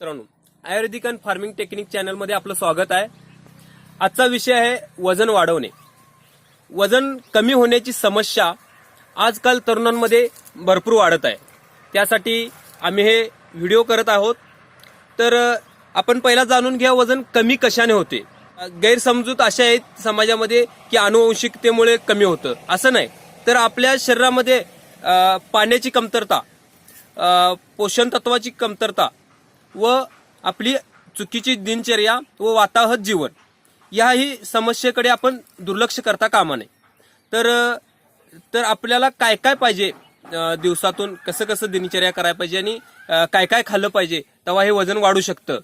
मित्रांनो आयुर्वेदिक and farming technique चॅनलमध्ये आपलं स्वागत आहे. आजचा विषय आहे वजन वाढवणे. वजन कमी होण्याची समस्या आजकाल तरुणांमध्ये भरपूर वाढत आहे. त्यासाठी आम्ही हे व्हिडिओ करत आहोत. तर आपण पहिला जाणून घ्या वजन कमी कशाने होते. गैरसमजूत अशा आहेत समाजामध्ये की अनुवंशिकतेमुळे कमी होतं. असं नाही. तर आपल्या शरीरामध्ये पाण्याची कमतरता पोषण तत्वाची कमतरता व आपली चुकीची दिनचर्या व वाताहत जीवन याही समस्येकडे आपण दुर्लक्ष करता कामा नये. तर तर आपल्याला काय काय पाहिजे दिवसातून? कसं कसं दिनचर्या करायला पाहिजे आणि काय काय खाल्लं पाहिजे? तेव्हा हे वजन वाढू शकतं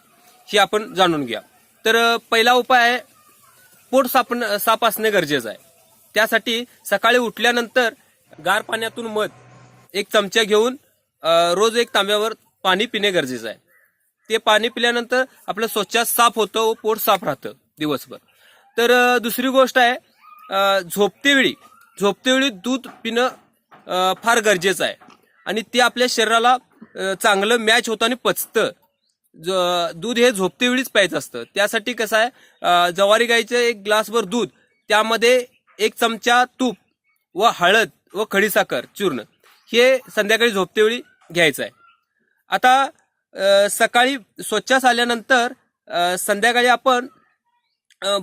हे आपण जाणून घ्या. तर पहिला उपाय आहे पोट साप साफ असणे गरजेचं आहे. त्यासाठी सकाळी उठल्यानंतर गार पाण्यातून मध एक चमचा घेऊन रोज एक तांब्यावर पाणी पिणे गरजेचं आहे. ते पाणी पिल्यानंतर आपलं स्वच्छ साफ होतं व पोट साफ राहतं दिवसभर. तर दुसरी गोष्ट आहे झोपतेवेळी झोपतेवेळी दूध पिणं फार गरजेचं आहे. आणि ते आपल्या शरीराला चांगलं मॅच होतं आणि पचतं. ज- दूध हे झोपतेवेळीच प्यायचं असतं. त्यासाठी कसं आहे जवारी गाईचं एक ग्लासभर दूध त्यामध्ये एक चमचा तूप व हळद व खडीसाखर चूर्ण हे संध्याकाळी झोपतेवेळी घ्यायचं आहे. आता सकाळी स्वच्छास आल्यानंतर संध्याकाळी आपण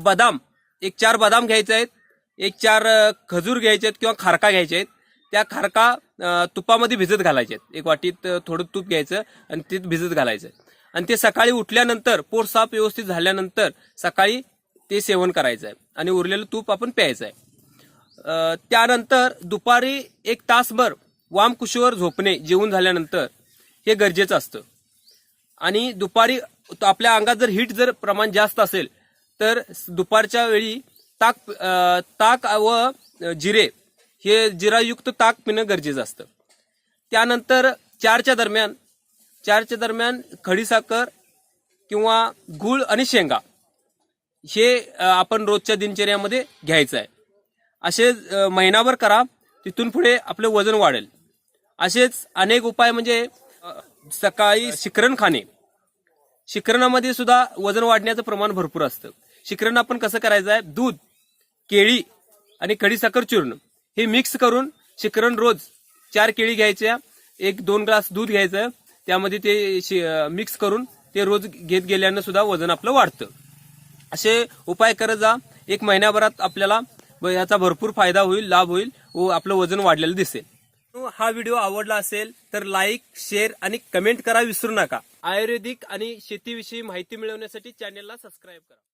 बदाम एक चार बदाम घ्यायचे आहेत एक चार खजूर घ्यायचे आहेत किंवा खारका घ्यायचे आहेत. त्या खारका तुपामध्ये भिजत घालायचे आहेत. एक वाटीत थोडं तूप घ्यायचं आणि ते भिजत घालायचं. आणि ते सकाळी उठल्यानंतर पोट साफ व्यवस्थित झाल्यानंतर सकाळी ते सेवन करायचं आहे आणि उरलेलं तूप आपण प्यायचं आहे त्यानंतर दुपारी एक तासभर वामकुशीवर झोपणे जेवून झाल्यानंतर हे गरजेचं असतं. आणि दुपारी आपल्या अंगात जर हीट जर प्रमाण जास्त असेल तर दुपारच्या वेळी ताक ताक व जिरे हे जिरायुक्त ताक पिणं गरजेचं असतं. त्यानंतर चारच्या दरम्यान चारच्या दरम्यान खडीसाखर किंवा गूळ आणि शेंगा हे आपण रोजच्या दिनचर्यामध्ये घ्यायचं आहे. असे महिनाभर करा तिथून पुढे आपलं वजन वाढेल. असेच अनेक उपाय म्हणजे सकाळी शिकरण खाणे शिकरणामध्ये सुद्धा वजन वाढण्याचं प्रमाण भरपूर असतं. शिकरण आपण कसं करायचं आहे? दूध केळी आणि खडीसाखर चूर्ण हे मिक्स करून शिकरण रोज चार केळी घ्यायच्या एक दोन ग्लास दूध घ्यायचं त्यामध्ये ते मिक्स करून ते रोज घेत गेल्यानं सुद्धा वजन आपलं वाढतं. असे उपाय करत जा. एक महिन्याभरात आपल्याला व याचा भरपूर फायदा होईल लाभ होईल व आपलं वजन वाढलेलं दिसेल. हा व्हिडिओ आवडला असेल तर लाईक शेअर आणि कमेंट करा विसरू नका. आयुर्वेदिक आणि शेतीविषयी माहिती मिळवण्यासाठी चॅनेलला सबस्क्राईब करा.